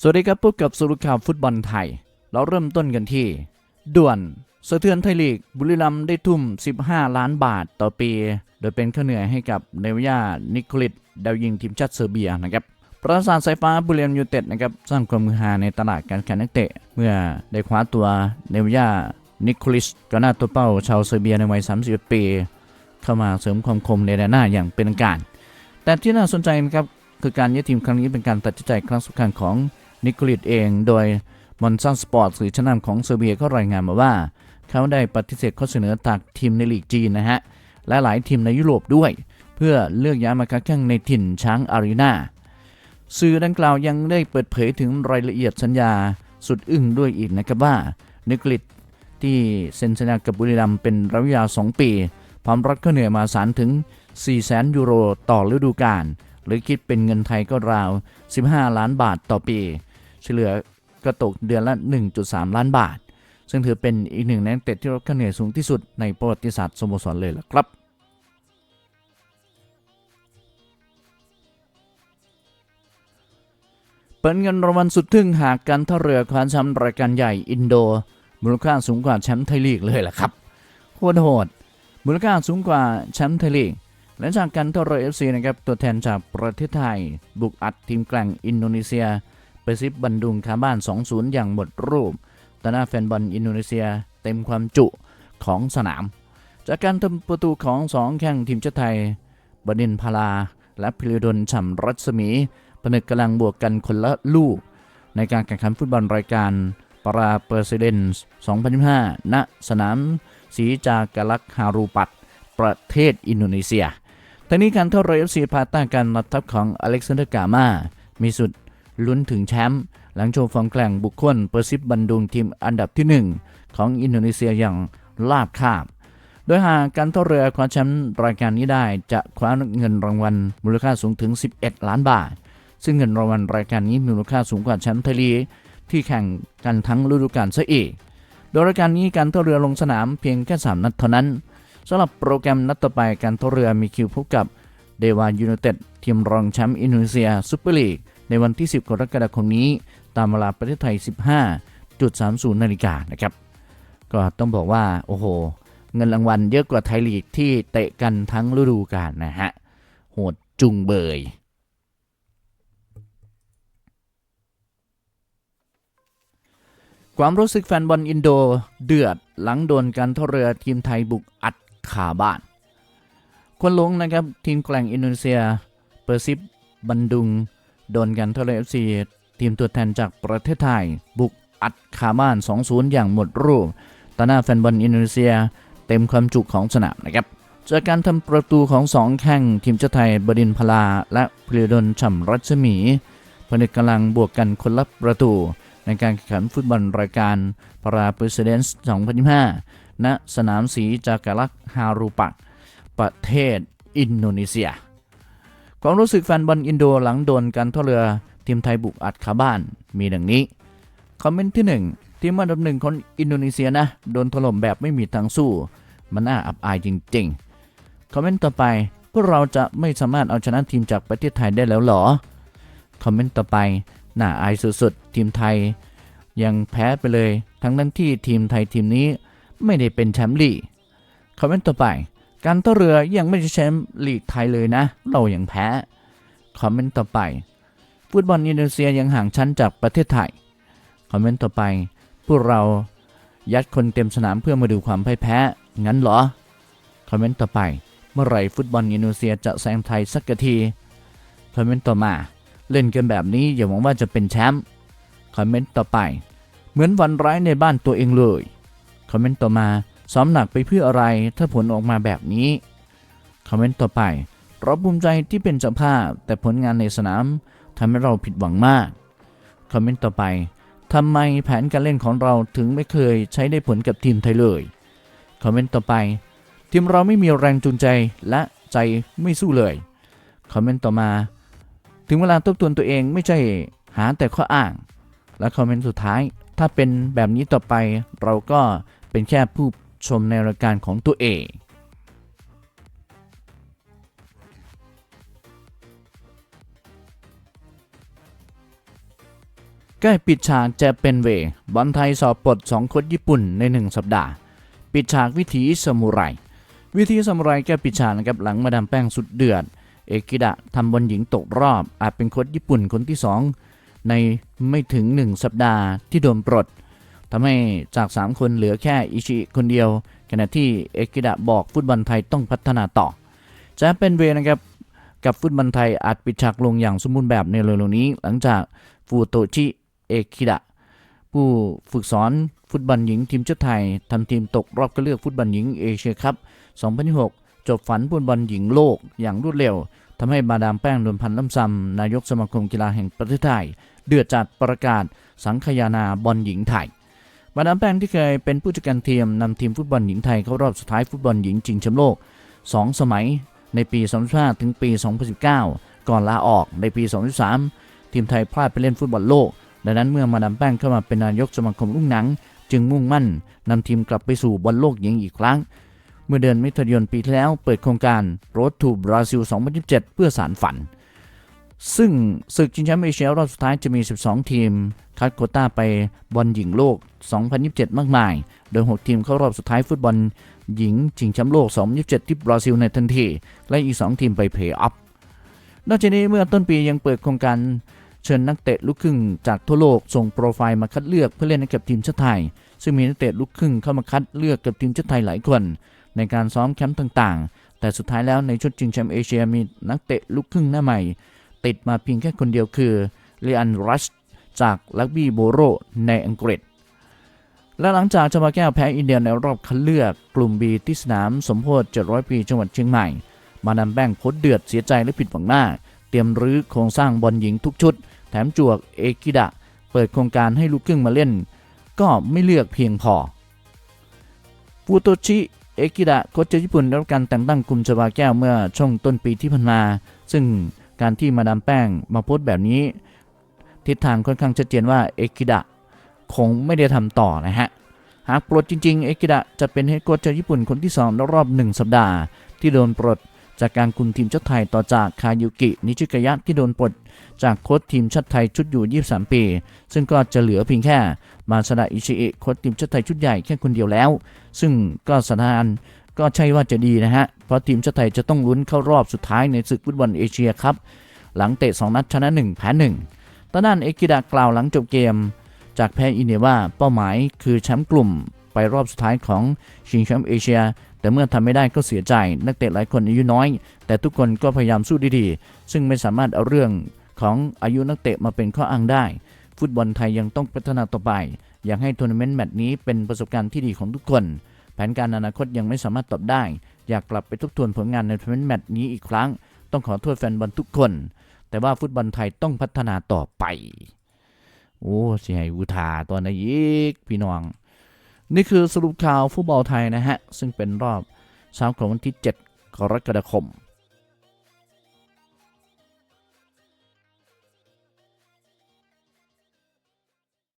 สวัสดีครับพบกับสรุปข่าวฟุตบอลไทย เราเริ่มต้นกันที่ ด่วนสะเทือนไทยลีก บุรีรัมย์ได้ทุ่ม 15 ล้านบาทต่อปี โดยเป็นข้าเหนื่อยให้กับเนวิยานิโคลิตดาวยิงทีมชาติเซอร์เบียนะครับประสานสายฟ้าบุรีรัมย์ยูเต็ดนะครับสร้างความมือฮาในตลาดการแข่งนักเตะ เมื่อได้คว้าตัวเนวิยานิโคลิสกอน้าตัวเป้าชาวเซอร์เบียในวัย 31 ปี เข้ามาเสริมความคมในแดนหน้าอย่างเป็นทางการ แต่ที่น่าสนใจนะครับคือการย้ายทีมครั้งนี้เป็นการตัดสินใจครั้งสำคัญของ นิโคลิตเองโดยมอนซันสปอร์ตสื่อชั้นนำของเซอร์เบียก็รายงานมาว่า เขาได้ปฏิเสธข้อเสนอจากทีมในลีกจีนนะฮะ และหลายทีมในยุโรปด้วย เพื่อเลือกย้ายมาค้าแข่งในถิ่นช้างอารีนาสื่อดังกล่าวยังได้เปิดเผยถึงรายละเอียดสัญญาสุดอึ้งด้วยอีกนะครับว่านิโคลิตที่เซ็นสัญญากับบุรีรัมเป็นระยะเวลา2ปีพร้อมรับค่าเหนื่อยมาสารถึง400,000 ยูโรต่อฤดูกาลหรือคิดเป็นเงินไทยก็ราว 15 ล้านบาทต่อปี เฉลี่ยก็ตกเดือนละ 1.3 ล้านบาท ซึ่งถือเป็นอีกหนึ่งนักเตะที่รับค่าเหนื่อยสูงที่สุดในประวัติศาสตร์สโมสรเลยล่ะครับเปิดเงินรางวัลสุดทึ่งหากการท่าเรือคว้าแชมป์รายการใหญ่อินโด มูลค่าสูงกว่าแชมป์ไทยลีกเลยล่ะครับโคตรโหด มูลค่าสูงกว่าแชมป์ไทยลีกและจากการท่าเรือเอฟซีนะครับตัวแทนจากประเทศไทย บุกอัดทีมแกร่งอินโดนีเซีย ไปซิบบันดุงคาบ้าน 2-0 อย่างหมดรูปต่อหน้าแฟนบอลอินโดนีเซียเต็มความจุของสนาม จากการทำประตูของสองแข่งทีมชาติไทย บดินพารา และพิรดลฉ่ำรัศมีผนึกกำลังบวกกันคนละลูก ในการแข่งขันฟุตบอลรายการปาราเปอร์เซเดนส์2025ณสนามสีจากลักฮารูปัต ประเทศอินโดนีเซียทั้งนี้การเท่าไรเอฟซีภาต้าการรับทัพของอเล็กซานเดอร์กามามีสุด ลุ้นถึงแชมป์หลังโชว์ฟอร์มแกร่งบุคคลเปอร์ซิบบันดุงทีมอันดับที่ 1 ของอินโดนีเซียอย่างลาบคาบ โดยหากการท่าเรือคว้าแชมป์รายการนี้ได้จะคว้าเงินรางวัลมูลค่าสูงถึง 11 ล้านบาท ซึ่งเงินรางวัลรายการนี้มีมูลค่าสูงกว่าแชมป์ไทยลีกที่แข่งกันทั้งฤดูกาลซะอีก โดยรายการนี้การท่าเรือลงสนามเพียงแค่ 3 นัดเท่านั้นสำหรับโปรแกรมนัดต่อไปการท่าเรือมีคิวพบกับเดวายูไนเต็ดทีมรองแชมป์อินโดนีเซียซูเปอร์ลีก ในวันที่ 10 กรกฎาคมนี้ ตามเวลาประเทศไทย 15.30 นาฬิกานะครับ ก็ต้องบอกว่า โอ้โห เงินรางวัลเยอะกว่าไทยลีกที่เตะกันทั้งฤดูกาลนะฮะ โหดจุงเบยความรู้สึกแฟนบอลอินโดเดือดหลังโดนการท่าเรือทีมไทยบุกอัดขาบ้าน คนลงนะครับ ทีมแกล่งอินโดนีเซีย เปอร์ซิบบันดุง โดนกันท่าเรือเอฟซีทีมตัวแทนจากประเทศไทย บุกอัดขาบ้าน 2-0 อย่างหมดรูปต่อหน้าแฟนบอลอินโดนีเซีย เต็มความจุของสนามนะครับจากการทำประตูของสองแข่งทีมชาติไทยบดินพลา และพลิดลฉ่ำรัชมีผนึกกำลังบวกกันคนละประตู ในการแข่งขันฟุตบอลรายการปาราเปร์เซเดนส์2025ณสนามสีจากาลักฮารูปัก ประเทศอินโดนีเซีย ความรู้สึกแฟนบอลอินโดหลังโดนการท่าเรือทีมไทยบุกอัดขาบ้านมีดังนี้ คอมเมนต์ที่ 1 ทีมอันดับหนึ่งของอินโดนีเซียนะ โดนถล่มแบบไม่มีทางสู้ มันน่าอับอายจริงๆ คอมเมนต์ต่อไปพวกเราจะไม่สามารถเอาชนะทีมจากประเทศไทยได้แล้วหรอ คอมเมนต์ต่อไปน่าอายสุดๆ ทีมไทย ยังแพ้ไปเลย ทั้งนั้นที่ทีมไทยทีมนี้ไม่ได้เป็นแชมป์ลีกคอมเมนต์ต่อไป การท่าเรือยังไม่ใช่แชมป์ลีกไทยเลยนะ เรายัางแพ้ คอมเมนต์ต่อไป ฟุตบอลอินโดนีเซียยังห่างชั้นจากประเทศไทย คอมเมนต์ต่อไป พวกเรายัดคนเต็มสนามเพื่อมาดูความพ่ายแพ้ งั้นเหรอ คอมเมนต์ต่อไป เมื่อไหร่ฟุตบอลอินโดนีเซียจะแซงไทยสักที คอมเมนต์ต่อมา เล่นกันแบบนี้อย่าหวังว่าจะเป็นแชมป์ คอมเมนต์ต่อไป เหมือนวันร้ายในบ้านตัวเองเลย คอมเมนต์ต่อมา ซ้อมหนักไปเพื่ออะไรถ้าผลออกมาแบบนี้คอมเมนต์ต่อไป เราภูมิใจที่เป็นเจ้าภาพ แต่ผลงานในสนามทำให้เราผิดหวังมากคอมเมนต์ต่อไปทำไมแผนการเล่นของเราถึงไม่เคยใช้ได้ผลกับทีมไทยเลยคอมเมนต์ต่อไป ทีมเราไม่มีแรงจูงใจและใจไม่สู้เลยคอมเมนต์ต่อมา ถึงเวลาทบทวนตัวเองไม่ใช่หาแต่ข้ออ้าง และคอมเมนต์สุดท้าย ถ้าเป็นแบบนี้ต่อไปเราก็เป็นแค่ผู้ ชมในรายการของตัวเองใกล้ปิดฉากจะเป็นเวย์บอลไทยสอบปลด2โค้ชญี่ปุ่นใน 1 สัปดาห์ ปิดฉากวิถีสมุไร วิธีสมุไรแก้ปิดฉากนะครับหลังมาดามแป้งสุดเดือด เอกิดะทำบอลหญิงตกรอบ อาจเป็นโค้ชญี่ปุ่นคนที่ 2 ในไม่ถึง 1 สัปดาห์ที่โดนปลด ทำให้จาก 3 คนเหลือแค่อิชิคนเดียว ขณะที่เอกิดะบอกฟุตบอลไทยต้องพัฒนาต่อ จะเป็นเวนะครับกับฟุตบอลไทยอาจปิดฉากลงอย่างสมบูรณ์แบบในเร็วๆนี้ หลังจากฟูโตชิเอกิดะผู้ฝึกสอนฟุตบอลหญิงทีมชาติไทยทำทีมตกรอบคัดเลือกฟุตบอลหญิงเอเชียคัพ2006 จบฝันฟุตบอลหญิงโลกอย่างรวดเร็วทำให้มาดามแป้งนวลพันธ์ล่ำซำนายกสมาคมกีฬาแห่งประเทศไทย เดือดจัดประกาศสังคายนาบอลหญิงไทย มาดามแป้งที่เคยเป็นผู้จัดการทีมนำทีมฟุตบอลหญิงไทยเข้ารอบสุดท้ายฟุตบอลหญิงชิงแชมป์โลก 2 สมัยในปี 2015 ถึงปี 2019 ก่อนลาออกในปี 2013 ทีมไทยพลาดไปเล่นฟุตบอลโลก ดังนั้นเมื่อมาดามแป้งเข้ามาเป็นนายกสมาคมลูกหนัง จึงมุ่งมั่นนำทีมกลับไปสู่บอลโลกหญิงอีกครั้ง เมื่อเดือนมิถุนายนปีที่แล้วเปิดโครงการ Road to Brazil 2027 เพื่อสารฝัน ซึ่งศึกชิงแชมป์เอเชียรอบสุดท้ายจะมี 12 ทีม คัดโคต้าไปบอลหญิงโลก 2027 มากมาย โดย 6 ทีมเข้ารอบสุดท้ายฟุตบอลหญิงชิงแชมป์โลก 2027 ที่บราซิลในทันที และอีก 2 ทีมไปเพย์ออฟนอกจากนี้เมื่อต้นปียังเปิดโครงการเชิญนักเตะลูกครึ่งจากทั่วโลกส่งโปรไฟล์มาคัดเลือกเพื่อเล่นให้กับทีมชาติไทย ซึ่งมีนักเตะลูกครึ่งเข้ามาคัดเลือกกับทีมชาติไทยหลายคน ในการซ้อมแคมป์ต่างๆ แต่สุดท้ายแล้วในชุดชิงแชมป์เอเชียมีนักเตะลูกครึ่งหน้าใหม่ ติดมาเพียงแค่คนเดียวคือเลอันรัชจากลักบี้โบโรในอังกฤษ และหลังจากจะมาแก้วแพ้อินเดียในรอบคัดเลือกกลุ่ม B ที่สนามสมโพธิ700 ปีจังหวัดเชียงใหม่ มาดามแป้งโคตรเดือดเสียใจและผิดหวังมากเตรียมรื้อโครงสร้างบอลหญิงทุกชุด แถมจวกเอกิดะ เปิดโครงการให้ลูกครึ่งมาเล่น ก็ไม่เลือกเพียงพอฟูโตชิเอกิดะโค้ชญี่ปุ่นได้รับการแต่งตั้งกลุ่มชบาแก้วเมื่อช่วงต้นปีที่ผ่านมา ซึ่ง การที่มาดามแป้งมาโพสต์แบบนี้ ทิศทางค่อนข้างชัดเจนว่าเอกิดะคงไม่ได้ทำต่อนะฮะ หากปลดจริงๆ เอกิดะจะเป็นเฮดโค้ชจากญี่ปุ่นคนที่2ในรอบ 1 สัปดาห์ ที่โดนปลดจากการคุมทีมชาติไทยต่อจากคายุกิ นิชิกายะที่โดนปลดจากโค้ชทีมชาติไทยชุดอยู่ 23 ปี ซึ่งก็จะเหลือเพียงแค่มาซาดะอิชิเอะโค้ชทีมชาติไทยชุดใหญ่แค่คนเดียวแล้ว ซึ่งก็สถานก็ใช่ว่าจะดีนะฮะ เพราะทีมชาติไทยจะต้องลุ้นเข้ารอบสุดท้ายในศึกฟุตบอลเอเชียครับ หลังเตะ 2 นัดชนะ 1 แพ้1ตอนนั้นเอกิดะกล่าวหลังจบเกม จากแพ้อินเดียว่าเป้าหมายคือแชมป์กลุ่มไปรอบสุดท้ายของชิงแชมป์เอเชีย แต่เมื่อทำไม่ได้ก็เสียใจ นักเตะหลายคนอายุน้อย แต่ทุกคนก็พยายามสู้ดีๆ ซึ่งไม่สามารถเอาเรื่องของอายุนักเตะมาเป็นข้ออ้างได้ ฟุตบอลไทยยังต้องพัฒนาต่อไป อยากให้ทัวร์นาเมนต์แมตช์นี้เป็นประสบการณ์ที่ดีของทุกคน แผนการอนาคตยังไม่สามารถตอบได้ อยากกลับไปทบทวนผลงานในทัวร์นาเมนต์แมตช์นี้อีกครั้ง ต้องขอโทษแฟนบอลทุกคน แต่ว่าฟุตบอลไทยต้องพัฒนาต่อไป โอ้เสียอุทาตัวนะอีกพี่น้อง นี่คือสรุปข่าวฟุตบอลไทยนะฮะ ซึ่งเป็นรอบเช้าของวันที่ 7 กรกฎาคม